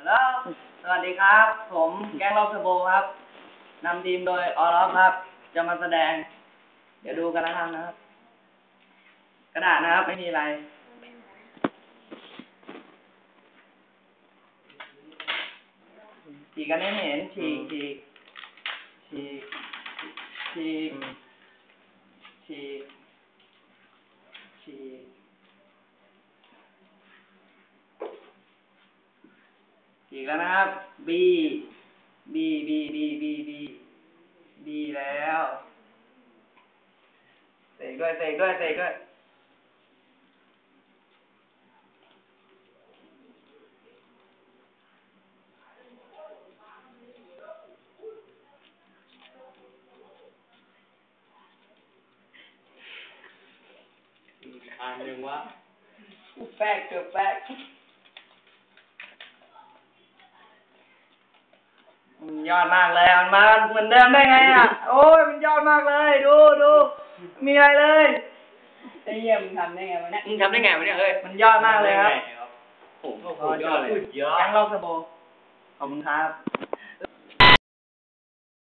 ฮัลโหล สวัสดีครับ ผมแก๊งรอบเทอร์โบครับ นำทีมโดยออลอฟครับ จะมาแสดง เดี๋ยวดูกันแล้วกันนะครับ กระดาษนะครับ ไม่มีอะไร ฉีกกันให้เห็น ฉีกฉีกฉีกฉีกฉีกฉีก อีกแล้วนะครับ B B B B B B B แล้วเสกด้วยเสกด้วยเสกด้วยอ่านยังวะแป๊กเกือบแป๊ก มันยอดมากเลย มันมาเหมือนเดิมได้ไงอะ โอ้ยมันยอดมากเลย ดูดูมีอะไรเลยไอ้เหี้ยมึงทำได้ไงวะเนี่ยมึงทำได้ไงวะเนี่ยเฮ้ยมันยอดมากเลยครับโอ้โหพอยอดเลยแก๊งรอบสโบขอบคุณครับ